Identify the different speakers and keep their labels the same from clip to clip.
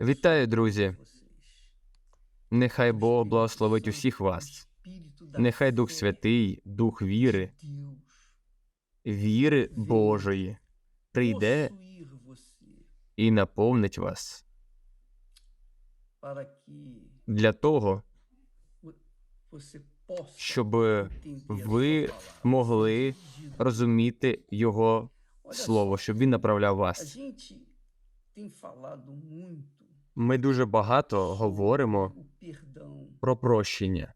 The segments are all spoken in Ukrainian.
Speaker 1: Вітаю, друзі. Нехай Бог благословить усіх вас. Нехай Дух Святий, Дух віри, віри Божої прийде і наповнить вас. Для того, щоб ви могли розуміти Його слово, щоб він направляв вас. Ми дуже багато говоримо про прощення.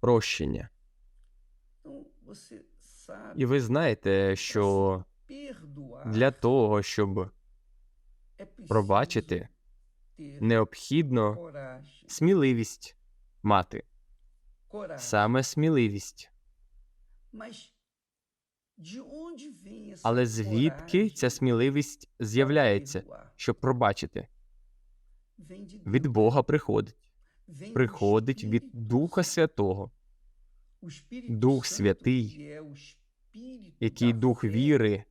Speaker 1: Прощення. І ви знаєте, що для того, щоб пробачити, необхідно сміливість мати. Саме сміливість. Але звідки ця сміливість з'являється, щоб пробачити? Від Бога приходить. Приходить від Духа Святого, Дух Святий, який дух віри,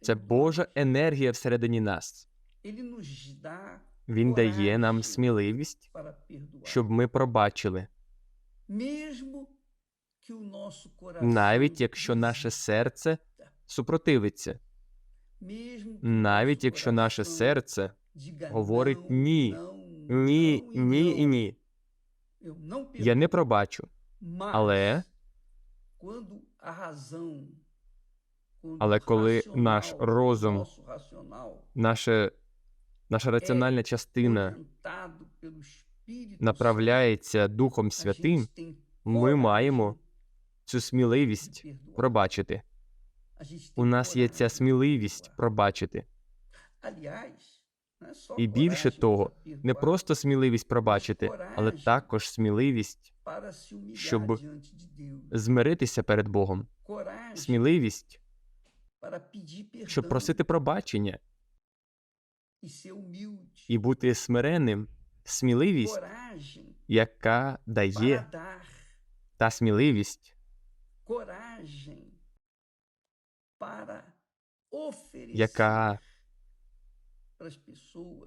Speaker 1: це Божа енергія всередині нас. Він дає нам сміливість, щоб ми пробачили, навіть якщо наше серце супротивиться, навіть якщо наше серце говорить ні, ні, ні і ні. Я не пробачу, але, але коли наш розум, наше, наша раціональна частина направляється Духом Святим, ми маємо цю сміливість пробачити. У нас є ця сміливість пробачити. І більше того, не просто сміливість пробачити, але також сміливість щоб змиритися перед Богом, сміливість, щоб просити пробачення і бути смиренним, сміливість, яка дає та сміливість, яка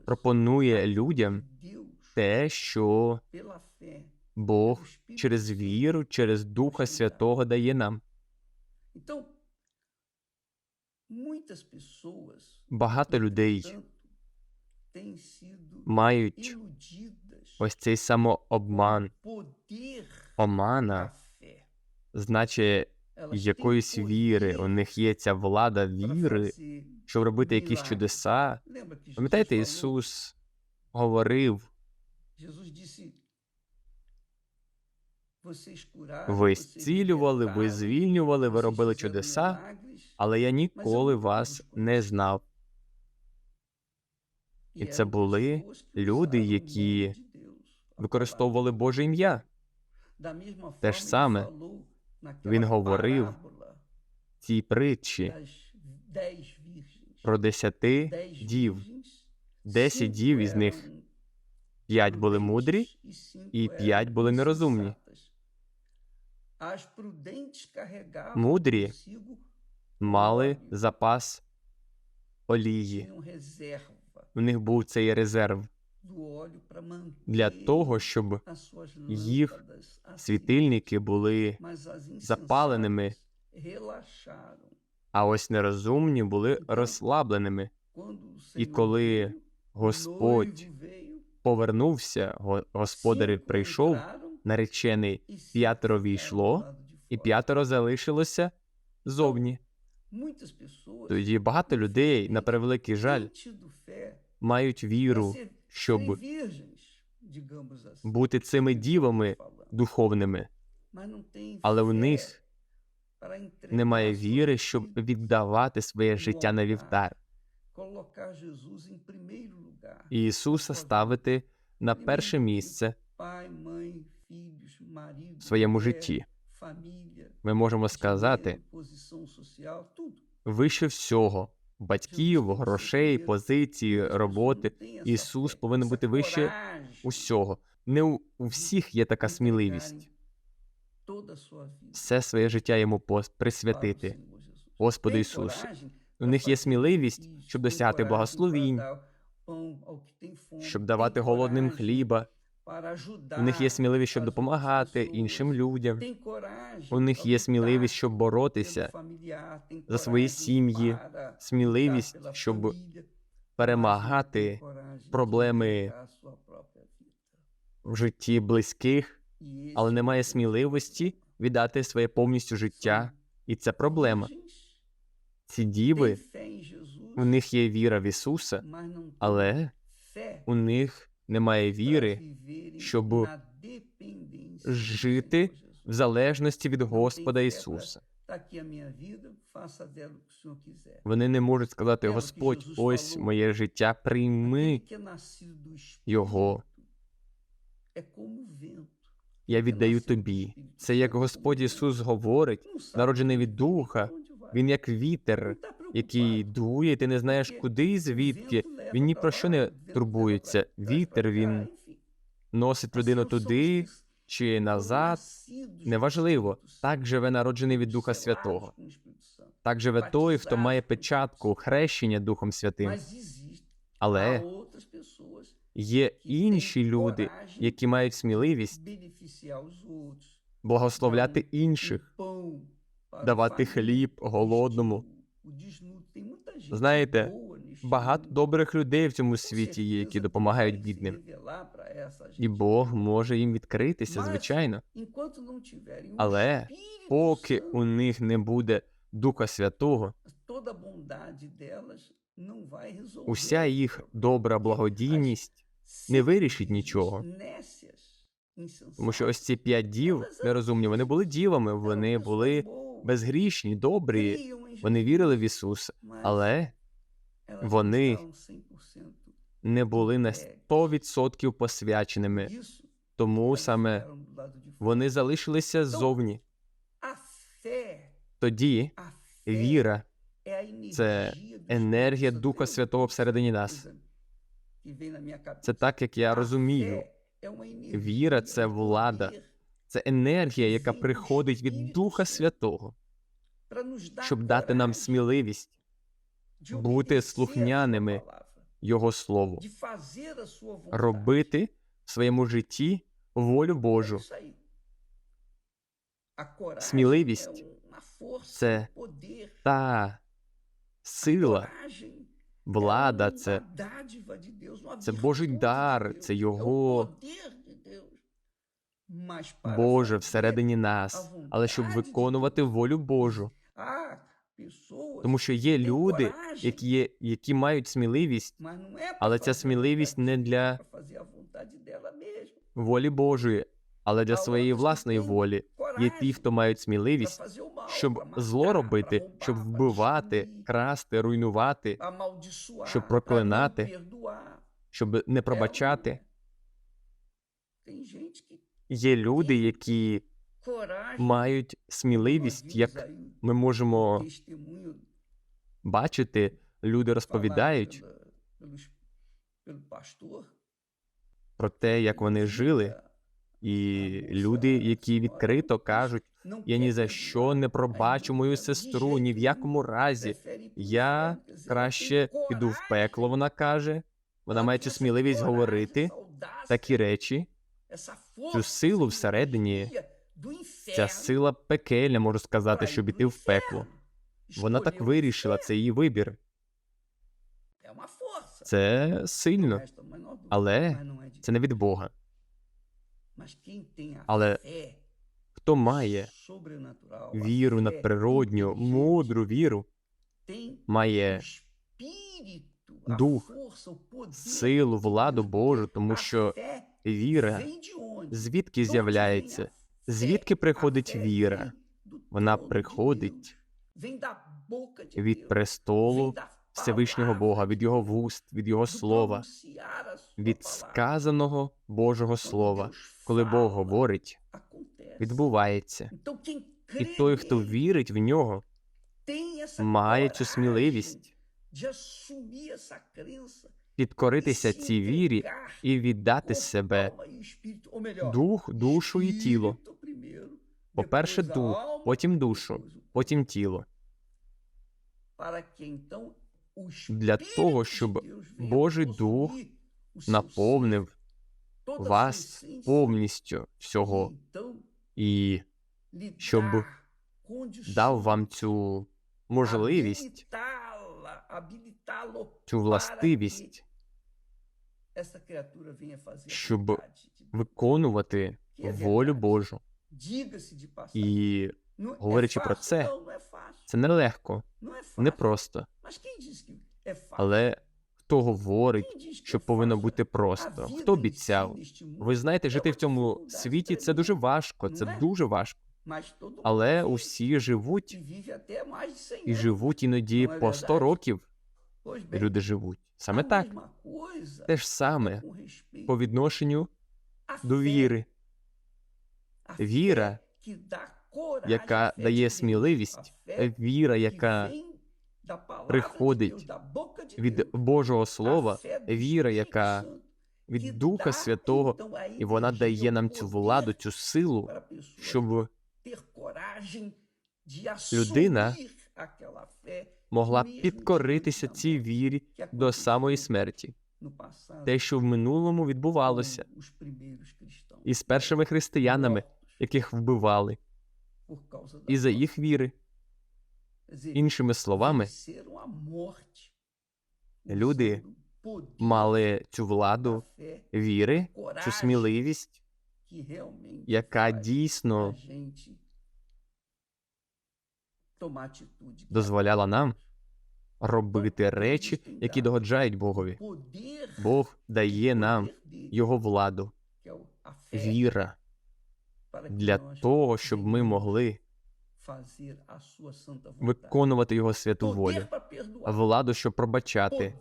Speaker 1: пропонує людям те, що Бог через віру, через Духа Святого дає нам. Багато людей мають ось цей самообман, омана, значить якоїсь віри. У них є ця влада віри, щоб робити якісь чудеса. Пам'ятаєте, Ісус говорив: ви зцілювали, ви звільнювали, ви робили чудеса, але я ніколи вас не знав. І це були люди, які використовували Боже ім'я.
Speaker 2: Те ж саме
Speaker 1: Він говорив Цій притчі про десяти дів.
Speaker 2: Десять дів із них
Speaker 1: П'ять були мудрі, і п'ять були нерозумні.
Speaker 2: Мудрі
Speaker 1: Мали запас олії. У них був цей резерв для того, щоб їх світильники були запаленими, а ось нерозумні були розслабленими.
Speaker 2: І коли
Speaker 1: Господь повернувся, го- господар прийшов, наречений п'ятеро війшло, і п'ятеро залишилося зовні. Тоді багато людей, на превеликий жаль, мають віру, щоб бути цими дівами духовними, але у них немає віри, щоб віддавати своє життя на вівтар. І Ісуса ставити на перше місце
Speaker 2: в
Speaker 1: в своєму житті. Ми можемо сказати вище всього батьків, грошей, позиції, роботи. Ісус повинен бути вище усього. Не у, всіх є така сміливість. все своє життя йому присвятити. Господу Ісусу. У них є сміливість, щоб досягти благословінь, щоб давати голодним хліба. У них є сміливість, щоб допомагати іншим людям.
Speaker 2: У них є сміливість, щоб боротися за свої сім'ї, сміливість, щоб
Speaker 1: Перемагати
Speaker 2: проблеми
Speaker 1: в житті близьких, але немає сміливості віддати своє повністю життя, і це проблема. Ці діви, у них є віра в Ісуса, але у них немає віри щоб жити в залежності від Господа Ісуса. Вони не можуть сказати: Господь, ось моє життя, прийми його. Я віддаю тобі. Це як Господь Ісус говорить, народжений від Духа. Він як вітер, який дує, і ти не знаєш куди і звідки. Він ні про що не турбується. Вітер він носить людину туди чи назад. Неважливо. Так живе народжений від Духа Святого. Так живе той, хто має печатку хрещення Духом Святим. Але є інші люди, які мають сміливість благословляти інших, давати хліб голодному. Знаєте, Багато добрих людей в цьому світі є, які допомагають бідним. І Бог може їм відкритися, звичайно. Але Поки у них не буде Духа Святого, уся їх добра благодійність не вирішить нічого. Тому що ось ці п'ять дів нерозумні, вони були дівами, вони були безгрішні, добрі, вони вірили в Ісуса, але вони не були на 100% посвяченими. Тому саме вони залишилися ззовні. Тоді віра це енергія Духа Святого всередині нас. Це так, як я розумію. Віра це влада, це енергія, яка приходить від Духа Святого, щоб дати нам сміливість бути слухняними Його Слову, робити в своєму житті волю Божу.
Speaker 2: Сміливість
Speaker 1: це та сила, влада, це, це Божий дар, це Його Боже всередині нас, але щоб виконувати волю Божу. Тому що є люди, які, є, які мають сміливість
Speaker 2: але ця сміливість не для
Speaker 1: волі Божої, але для своєї власної волі. Є ті, хто мають сміливість, щоб зло робити, щоб вбивати, красти, руйнувати,
Speaker 2: щоб проклинати,
Speaker 1: щоб не пробачати. Є люди, які мають сміливість, як ми можемо бачити, люди розповідають про те, як вони жили, і люди, які відкрито кажуть, я ні за що не пробачу мою сестру, ні в якому разі. Я краще піду в пекло, вона каже. Вона має цю сміливість говорити. такі речі, цю силу всередині, ця сила пекельна, можу сказати, щоб іти в пекло. Вона так вирішила, це її вибір. Це сильно, але це не від Бога.
Speaker 2: Але
Speaker 1: Хто має віру надприродню, мудру віру, має дух, силу, владу Божу, тому що віра звідки з'являється? Звідки приходить віра? Вона приходить від престолу Всевишнього Бога, від Його вуст, від Його слова, від сказаного Божого Слова. Коли Бог говорить, відбувається. І той, хто вірить в нього, має цю сміливість підкоритися цій вірі і віддати себе, дух, душу і тіло. По-перше, дух, потім душу, потім тіло.
Speaker 2: Для того, щоб Божий Дух
Speaker 1: Наповнив вас повністю всього і
Speaker 2: щоб
Speaker 1: дав вам цю можливість, цю властивість
Speaker 2: щоб
Speaker 1: виконувати волю Божу. І говорячи про це, це нелегко, непросто. Але хто говорить, що повинно бути просто? Хто обіцяв? Ви знаєте, жити в цьому світі це дуже важко, це дуже важко. Але усі живуть і живуть іноді по 100 років. Люди живуть. Саме так, те ж саме по відношенню до віри. Віра, яка дає сміливість, віра, яка приходить від Божого Слова, віра, яка від Духа Святого, і вона дає нам цю владу, цю силу, щоб людина могла підкоритися цій вірі до самої смерті. Те, що в минулому відбувалося із першими християнами, яких вбивали, і за їх віри. Іншими словами, люди мали цю владу віри, цю сміливість, яка дійсно дозволяла нам робити речі, які догоджають Богові. Бог дає нам його владу, віра для того, щоб ми могли виконувати його святу волю, владу, щоб пробачати,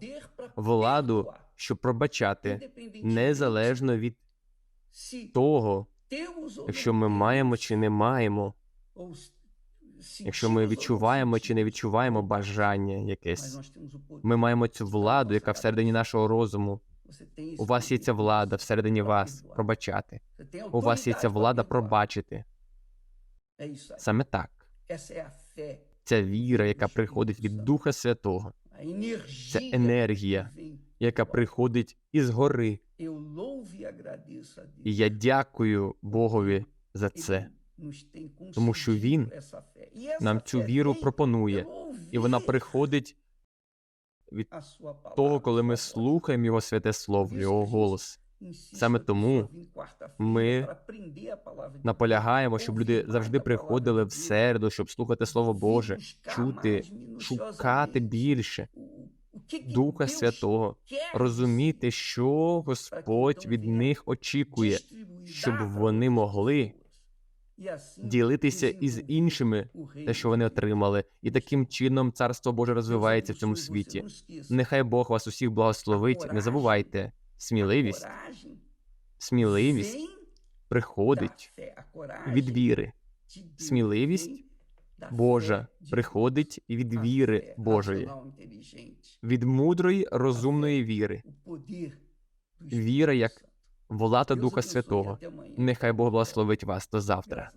Speaker 1: владу, щоб пробачати, незалежно від того, якщо ми маємо чи не маємо, якщо ми відчуваємо чи не відчуваємо бажання якесь. Ми маємо цю владу, яка всередині нашого розуму. У вас є ця влада всередині вас пробачати. У вас є ця влада пробачити. Саме так. Ця віра, яка приходить від Духа Святого, це енергія, яка приходить із гори. І я дякую Богові за це, тому що Він нам цю віру пропонує, і вона приходить від того, коли ми слухаємо Його святе слово, Його голос. Саме тому ми Наполягаємо, щоб люди завжди приходили в середу, щоб слухати Слово Боже, чути, шукати більше. Духа Святого, розуміти, що Господь від них очікує, щоб вони могли ділитися із іншими те, що вони отримали, і таким чином Царство Боже розвивається в цьому світі. Нехай Бог вас усіх благословить. Не забувайте, сміливість, сміливість приходить від віри. Сміливість Божа приходить від віри Божої, від мудрої, розумної віри. Віра як влада Духа Святого. Нехай Бог благословить вас до завтра.